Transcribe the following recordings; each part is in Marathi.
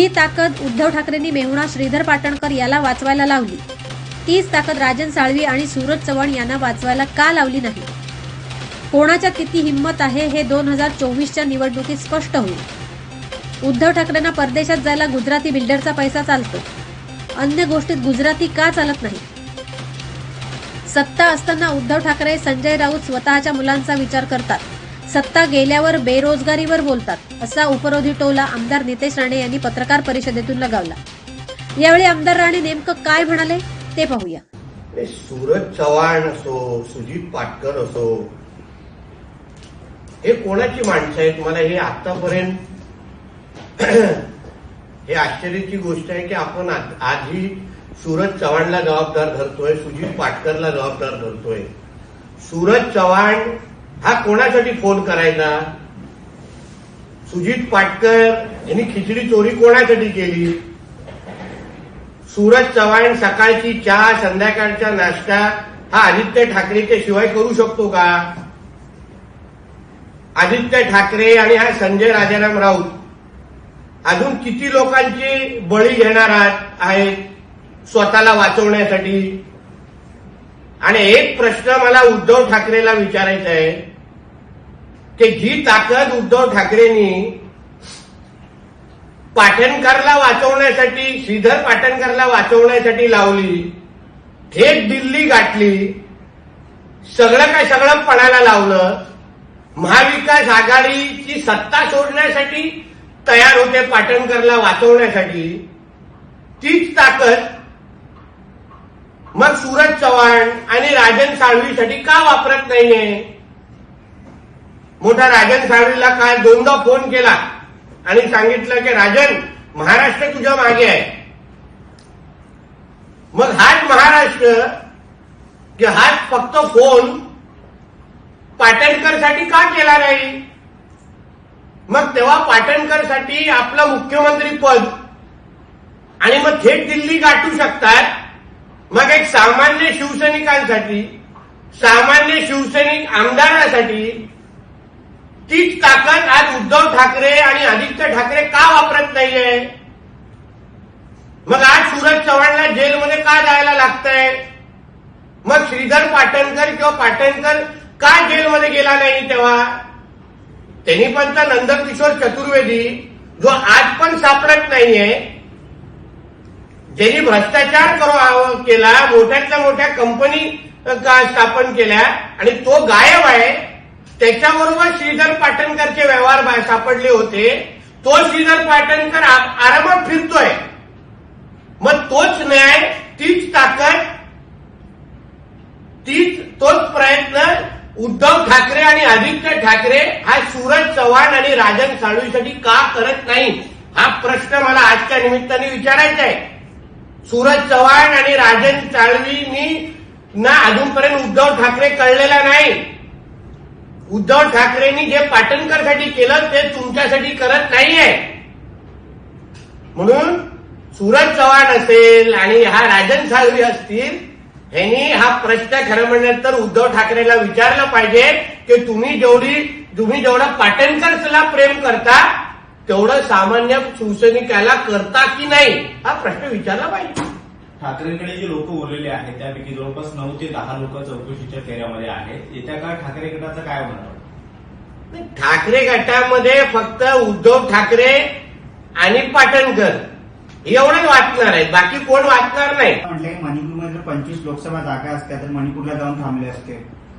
जी ताकद उद्धव ठाकरेंनी मेहुणा श्रीधर पाटणकर याला वाचवायला लावली. तीच ताकद राजन साळवी आणि सूरज चव्हाण यांना वाचवायला का लावली नाही? कोणाच्या किती हिंमत आहे हे दोन हजार चोवीसच्या निवडणुकीत स्पष्ट होईल. उद्धव ठाकरेंना परदेशात जायला गुजराती बिल्डरचा पैसा चालतो. अन्य गोष्टीत गुजराती का चालत नाही? सत्ता असताना उद्धव ठाकरे संजय राऊत स्वतःच्या मुलांचा विचार करतात. सत्ता गेल्यावर बेरोजगारीवर बोलतात. असा उपरोधी टोला आमदार नितेश राणे यांनी पत्रकार परिषदेतून लगावला. यावेळी आमदार राणे नेमकं काय म्हणाले ते पाहूया. सूरज चव्हाण असो सुजित पाटकर असो हे कोणाची माणसं आहेत? मला हे आतापर्यंत हे आश्चर्याची गोष्ट आहे की आपण आज- सूरज चव्हाणला जबाबदार धरतोय सुजित पाटकरला जबाबदार धरतोय. सूरज चव्हाण हा कोणासाठी फोन करायचा? सुजित पाटकर यांनी खिचडी चोरी कोणासाठी केली? सूरज चव्हाण सकाळची चहा संध्याकाळचा नाश्ता हा आदित्य ठाकरेच्या शिवाय करू शकतो का? आदित्य ठाकरे आणि हा संजय राजाराम राऊत अजून किती लोकांची बळी घेणार आहेत स्वतःला वाचवण्यासाठी. आणि एक प्रश्न मला उद्धव ठाकरेला विचारायचा आहे. की जी ताकद उद्धव ठाकरेंनी पाटणकरला वाचवण्यासाठी श्रीधर पाटणकरला वाचवण्यासाठी लावली थेट दिल्ली गाठली सगळं काय सगळं पणाला लावलं महाविकास आघाडीची सत्ता सोडण्यासाठी तयार होते पाटणकरला वाचवण्यासाठी तीच ताकद मग सूरज चव्हाण आणि राजन साळवीसाठी का वापरत नाहीये मोठा राजन साळवीला काल दोनदा फोन केला आणि सांगितलं की राजन महाराष्ट्र तुझ्या मागे आहे. मग हाच महाराष्ट्र की हाच फक्त फोन पाटणकरसाठी का केला नाही? मग तेव्हा पाटणकरसाठी आपलं मुख्यमंत्री पद आणि मग थेट दिल्ली गाठू शकतात. मग एक सामान्य शिवसैनिकांसाठी सामान्य शिवसैनिक आमदारासाठी तीच ताकद आज उद्धव ठाकरे आणि आदित्य ठाकरे का वापरत नाहीये? मग आज सूरज चव्हाणला जेलमध्ये का जायला लागतंय? मग श्रीधर पाटणकर किंवा पाटणकर का जेलमध्ये गेला नाही तेव्हा? त्यांनी पण तर नंदकिशोर चतुर्वेदी जो आज पण सापडत नाहीये ज्यांनी भ्रष्टाचार करो- केला मोठ्यातल्या मोठ्या कंपनी का स्थापन केल्या आणि तो गायब आहे त्याच्याबरोबर श्रीधर पाटणकरचे व्यवहार सापडले होते. तो श्रीधर पाटणकर आरामात फिरतोय. मग तोच न्याय तीच ताकद तीच तोच प्रयत्न उद्धव ठाकरे आणि आदित्य ठाकरे हा सूरज चव्हाण आणि राजन साळवीसाठी का करत नाही? हा प्रश्न मला आजच्या निमित्ताने विचारायचा आहे. सूरज चव्हाण आणि राजन साळवींनी ना अजूनपर्यंत उद्धव ठाकरे कळलेला नाही. उद्धव ठाकरेंनी जे पाटणकरसाठी केलं ते तुमच्यासाठी करत नाहीये. म्हणून सूरज चव्हाण असेल आणि हा राजन साळवी असतील ह्यांनी हा प्रश्न खरं म्हणण्यात तर उद्धव ठाकरेला विचारलं पाहिजे की तुम्ही जेवढी तुम्ही जेवढं पाटणकरला प्रेम करता तेवढं सामान्य शिवसैनिकाला करता की नाही? हा प्रश्न विचारला पाहिजे. ठाकरेंकडे जे लोक बोललेले आहेत त्यापैकी जवळपास नऊ ते दहा लोक चौकशीच्या फेऱ्यामध्ये आहेत. येत्या काळ ठाकरे गटाचं काय होणार ठाकरे गटामध्ये फक्त उद्धव ठाकरे आणि पाटणकर. एवढंच वाचणार आहेत बाकी कोण वाचणार नाही. म्हटलं की मणिपूरमध्ये जर पंचवीस लोकसभा जागा असत्या तर मणिपूरला जाऊन थांबले असते.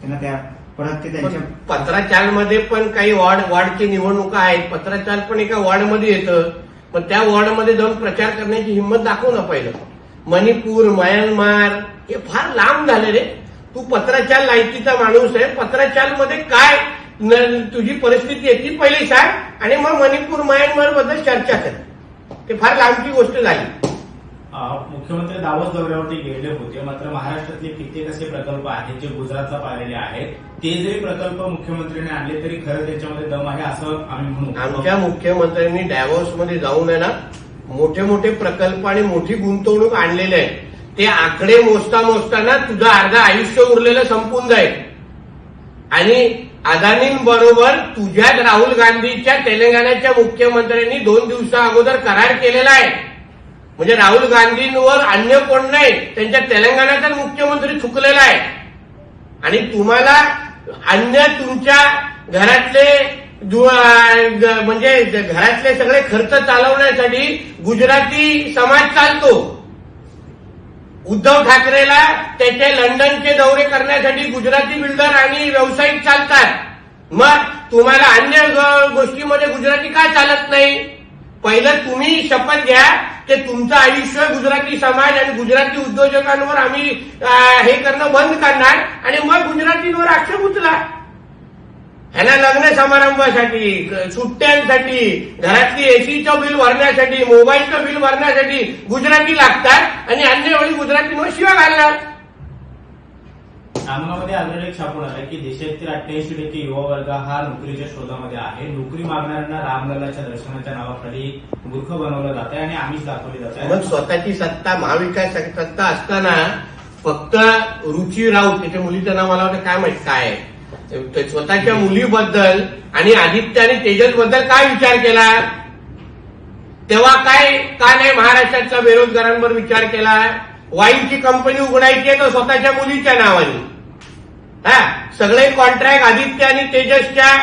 त्यांना त्या परत ते त्यांच्या पत्राचारमध्ये पण काही वॉर्ड वॉर्डची निवडणुका आहेत. पत्राचार पण एका वॉर्डमध्ये येतं. पण त्या वॉर्डमध्ये जाऊन प्रचार करण्याची हिंमत दाखव ना पहिलं. मणिपूर म्यानमार हे फार लांब झाले रे. तू पत्राचार लायकीचा माणूस आहे. पत्राचारमध्ये काय? न- तुझी परिस्थिती आहे ती पहिली सांग. आणि मग मणिपूर म्यानमारबद्दल चर्चा कर. ते फार लांबची गोष्ट झाली. मुख्यमंत्री दावोस दौऱ्यावरती गेले होते. मात्र महाराष्ट्रातले कित्येक असे प्रकल्प आहेत जे गुजरातला पाहिलेले आहेत. ते जरी प्रकल्प मुख्यमंत्र्यांनी आणले तरी खरं त्याच्यामध्ये दम आहे असं आम्ही म्हणू. आमच्या मुख्यमंत्र्यांनी डॅव्हॉर्समध्ये जाऊन आहे ना मोठे मोठे प्रकल्प आणि मोठी गुंतवणूक आणलेले आहे ते आकडे मोजता मोजताना तुझं अर्धं आयुष्य उरलेलं संपून जाईल. आणि अदानींबरोबर तुझ्यात राहुल गांधीच्या तेलंगणाच्या मुख्यमंत्र्यांनी दोन दिवसा अगोदर करार केलेला आहे. म्हणजे राहुल गांधींवर अन्य कोण नाही त्यांच्या तेलंगणाचाच मुख्यमंत्री चुकलेला आहे. आणि तुम्हाला अन्य तुमच्या घरातले म्हणजे घरातले सगळे खर्च चालवण्यासाठी गुजराती समाज चालतो. उद्धव ठाकरेला त्याचे लंडनचे दौरे करण्यासाठी गुजराती बिल्डर आणि व्यावसायिक चालतात. मग तुम्हाला अन्य गोष्टीमध्ये गुजराती का चालत नाही? पहिलं तुम्ही शपथ घ्या की तुमचं आयुष्य गुजराती समाज आणि गुजराती उद्योजकांवर आम्ही हे करणं बंद करणार आणि मग गुजरातींवर आक्षेप उचला. ह्यांना लग्न समारंभासाठी सुट्ट्यांसाठी घरातली एसीचं बिल भरण्यासाठी मोबाईलचं बिल भरण्यासाठी गुजराती लागतात आणि अन्य वेळी गुजरातींवर शिवा घालणार. रामनामध्ये आढळून एक छापून आलं की देशातील अठ्ठ्याऐंशी टक्के युवा वर्ग हा नोकरीच्या शोधामध्ये आहे. नोकरी मागणाऱ्यांना रामलल्लाच्या दर्शनाच्या नावाखाली मूर्ख बनवलं जात आहे आणि आमिष दाखवली जात मग आहे स्वतःची सत्ता महाविकास सत्ता असताना फक्त रुची राऊत त्याच्या मुलीचं नाव मला वाटतं काय माहीत काय आहे. स्वतःच्या मुलीबद्दल आणि आदित्य आणि तेजसबद्दल काय विचार केला? तेव्हा काय का नाही महाराष्ट्रातल्या बेरोजगारांवर विचार केला? वाईनची कंपनी उघडायची आहे तर स्वतःच्या मुलीच्या नावाने? हा? सगळे कॉन्ट्रॅक्ट आदित्य आणि तेजसच्या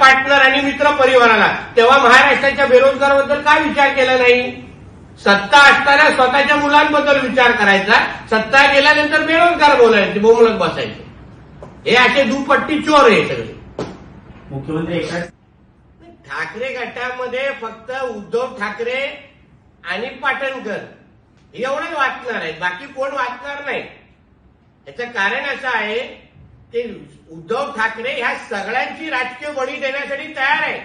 पार्टनर आणि मित्र परिवाराला. तेव्हा महाराष्ट्राच्या बेरोजगाराबद्दल काय विचार केला नाही? सत्ता असताना स्वतःच्या मुलांबद्दल विचार करायचा. सत्ता गेल्यानंतर बेरोजगार बोलायचे बोमलत बसायचे. हे असे दुपट्टी चोर आहे सगळे. मुख्यमंत्री ठाकरे गटामध्ये फक्त उद्धव ठाकरे आणि पाटणकर एवढेच वाचणार आहेत. बाकी कोण वाचणार नाही. याचं कारण असं आहे की उद्धव ठाकरे ह्या सगळ्यांची राजकीय बळी देण्यासाठी तयार आहे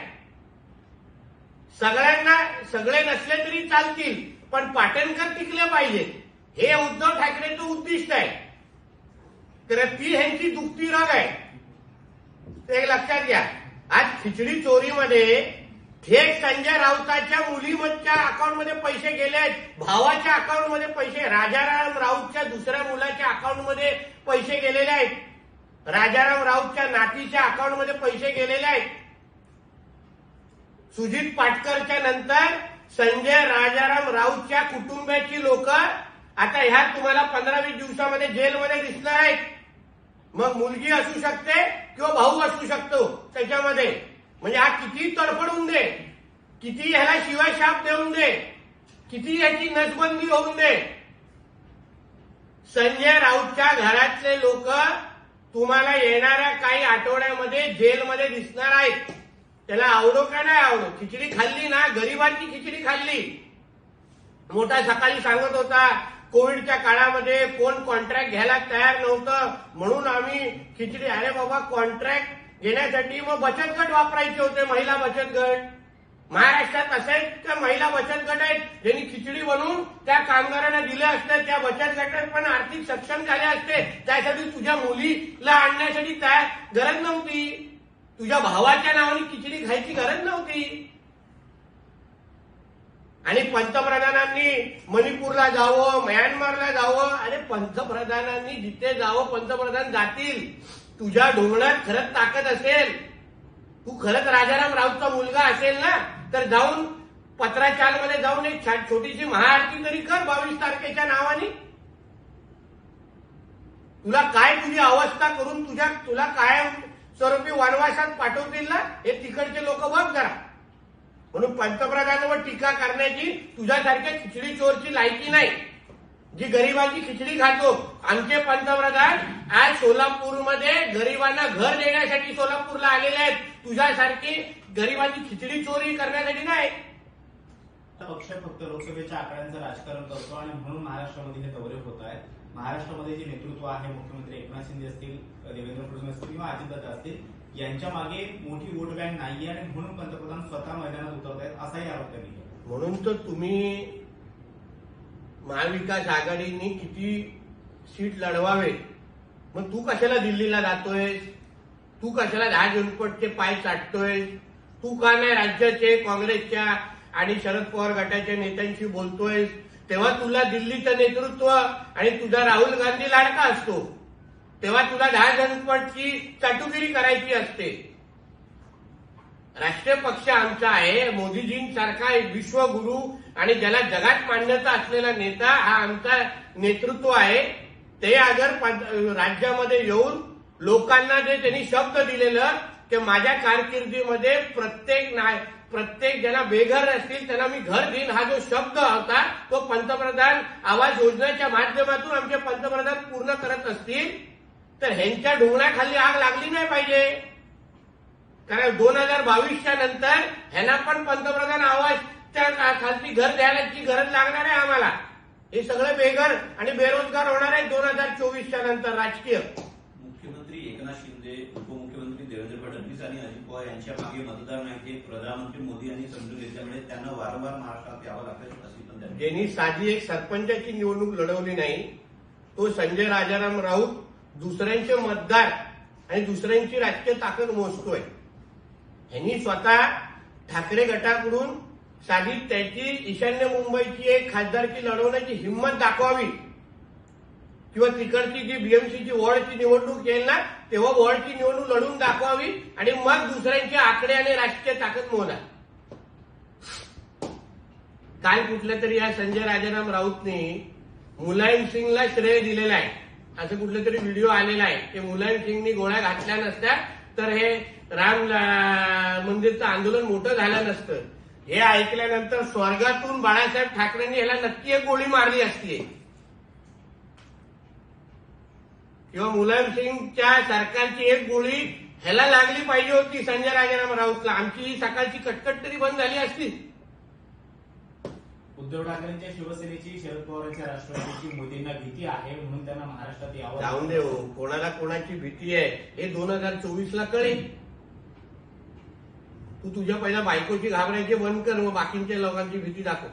सगळ्यांना सगळे नसले तरी चालतील पण पाटणकर टिकले पाहिजेत. हे उद्धव ठाकरेंचं उद्दिष्ट आहे. तर ती ह्यांची दुखती रग आहे. ते लक्षात घ्या. आज खिचडी चोरीमध्ये थेट संजय राऊताच्या मुलीच्या अकाउंटमध्ये पैसे गेले आहेत. भावाच्या अकाउंटमध्ये पैसे राजाराम राऊतच्या दुसऱ्या मुलाच्या अकाउंटमध्ये पैसे गेलेले आहेत. राजाराम राऊतच्या नातीच्या अकाउंटमध्ये पैसे गेलेले आहेत. सुजित पाटकरच्या नंतर संजय राजाराम राऊतच्या कुटुंबाची लोक आता ह्या तुम्हाला पंधरा वीस दिवसामध्ये जेलमध्ये दिसणार आहेत. मग मुलगी असू शकते किंवा भाऊ असू शकतो त्याच्यामध्ये. म्हणजे हा किती तडफडून दे. किती ह्याला शिवाय शाप देऊन दे. किती याची नसबंदी होऊन दे. संजय राऊतच्या घरातले लोक तुम्हाला येणाऱ्या काही आठवड्यामध्ये जेलमध्ये दिसणार आहेत. त्याला आवडो का नाही आवडो? खिचडी खाल्ली ना? गरिबांची खिचडी खाल्ली. मोठा सकाळी सांगत होता कोविडच्या काळामध्ये कोण कॉन्ट्रॅक्ट घ्यायला तयार नव्हतं म्हणून आम्ही खिचडी अरे बाबा कॉन्ट्रॅक्ट घेण्यासाठी मग बचत गट वापरायचे होते महिला बचत गट. महाराष्ट्रात असे का महिला बचत गट आहेत ज्यांनी खिचडी बनवून त्या कामगारांना दिले असते त्या बचत गटात पण आर्थिक सक्षम झाले असते. त्यासाठी तुझ्या मुलीला आणण्यासाठी तयार गरज नव्हती. तुझ्या भावाच्या नावाने खिचडी खायची गरज नव्हती. आणि पंतप्रधानांनी मणिपूरला जावं म्यानमारला जावं आणि पंतप्रधानांनी जिथे जावं पंतप्रधान जातील. तुझ्या ढोंगणात खरंच ताकद असेल. तू खरंच राजाराम रावचा मुलगा असेल ना? तर जाऊन पत्राचारमध्ये जाऊन एक छा- छोटीशी महाआरती तरी कर बावीस तारखेच्या नावाने. तुला काय तुझी अवस्था करून तुझ्या तुला काय स्वरूपी वनवासात पाठवतील ना? हे तिकडचे लोक बघ जरा. म्हणून पंतप्रधानांवर टीका करण्याची तुझ्यासारख्या खिचडी चोरची लायकी नाही. जी गरिबांची खिचडी खातो आमचे पंतप्रधान आज सोलापूरमध्ये गरिबांना घर देण्यासाठी सोलापूरला आलेले आहेत. तुझ्यासारखी गरिबांची खिचडी चोरी करण्यासाठी नाही. पक्ष फक्त लोकसभेच्या आकड्यांचं राजकारण करतो आणि म्हणून महाराष्ट्रामध्ये हे दौरे होत आहेत. महाराष्ट्रामध्ये जे नेतृत्व आहे मुख्यमंत्री एकनाथ शिंदे असतील देवेंद्र फडणवीस असतील किंवा अजितदादा असतील यांच्या मागे मोठी वोट बँक नाहीये आणि म्हणून पंतप्रधान स्वतः मैदानात उतरत आहेत असाही आरोप त्यांनी केला. म्हणून तर तुम्ही महाविकास आघाडीने किती सीट लढवावे मग तू कशाला दिल्लीला जातोय? तू कशाला दहा जनपटचे पाय चाटतोय? तू का नाही राज्याचे काँग्रेसच्या आणि शरद पवार गटाच्या नेत्यांशी बोलतोय तेव्हा तुला दिल्लीचं नेतृत्व आणि तुझा राहुल गांधी लाडका असतो. तेव्हा तुला दहा जणपटची चाटुगिरी करायची असते. राष्ट्रीय पक्ष आमचा आहे मोदीजींसारखा एक विश्वगुरु आणि ज्याला जगात मान्यता असलेला नेता हा आमचा नेतृत्व आहे. ते अगर राज्यामध्ये येऊन लोकांना जे त्यांनी शब्द दिलेलं ते माझ्या कारकिर्दीमध्ये प्रत्येक नाय प्रत्येक ज्यांना बेघर असतील त्यांना मी घर देईन. हा जो शब्द होता तो पंतप्रधान आवास योजनेच्या माध्यमातून आमचे पंतप्रधान पूर्ण करत असतील तर ह्यांच्या डोंगराखाली आग लागली नाही पाहिजे. कारण दोन हजार बावीसच्या नंतर ह्यांना पण पंतप्रधान आवाजच्या खालती घर द्यायची गरज लागणार आहे आम्हाला. हे सगळे बेघर आणि बेरोजगार होणार आहे दोन हजार चोवीसच्या नंतर राजकीय मुख्यमंत्री एकनाथ शिंदे उपमुख्यमंत्री देवेंद्र फडणवीस आणि अजित पवार यांच्या मागे मतदार नाही ते प्रधानमंत्री मोदी यांनी समजून घेतल्यामुळे त्यांना वारंवार महाराष्ट्रात यावं लागतं अशी पण ज्यांनी साधी एक सरपंचाची निवडणूक लढवली नाही तो संजय राजाराम राऊत दुसऱ्यांचे मतदार आणि दुसऱ्यांची राजकीय ताकद मोजतोय. यांनी स्वतः ठाकरे गटाकडून साधी त्याची ईशान्य मुंबईची एक खासदारकी लढवण्याची हिंमत दाखवावी. किंवा तिकडची जी बीएमसीची वॉर्डची निवडणूक येईल ना तेव्हा वॉर्डची निवडणूक लढून दाखवावी आणि मग दुसऱ्यांचे आकडे आणि राजकीय ताकद मोजा काल कुठल्या तरी या संजय राजाराम राऊतने मुलायम सिंगला श्रेय दिलेला आहे. असं कुठलं तरी व्हिडिओ आलेला आहे. की मुलायम सिंगनी गोळ्या घातल्या नसत्या तर हे राम मंदिरचं आंदोलन मोठं झालं नसतं. हे ऐकल्यानंतर स्वर्गातून बाळासाहेब ठाकरेंनी ह्याला नक्की एक गोळी मारली असती. किंवा मुलायम सिंगच्या सरकारची एक गोळी ह्याला लागली पाहिजे होती संजय राजाराम राऊतला. आमची ही सकाळची कटकट तरी बंद झाली असती. उद्धव ठाकरेंच्या शिवसेनेची शरद पवारांच्या राष्ट्रवादीची मोदींना भीती आहे म्हणून त्यांना महाराष्ट्रात यावं जाऊन दे हो. कोणाला कोणाची भीती आहे हे दोन हजार चोवीस ला कळेल. तू तुझ्या पहिल्या बायकोची घाबरायची बंद कर मग बाकीच्या लोकांची भीती दाखव.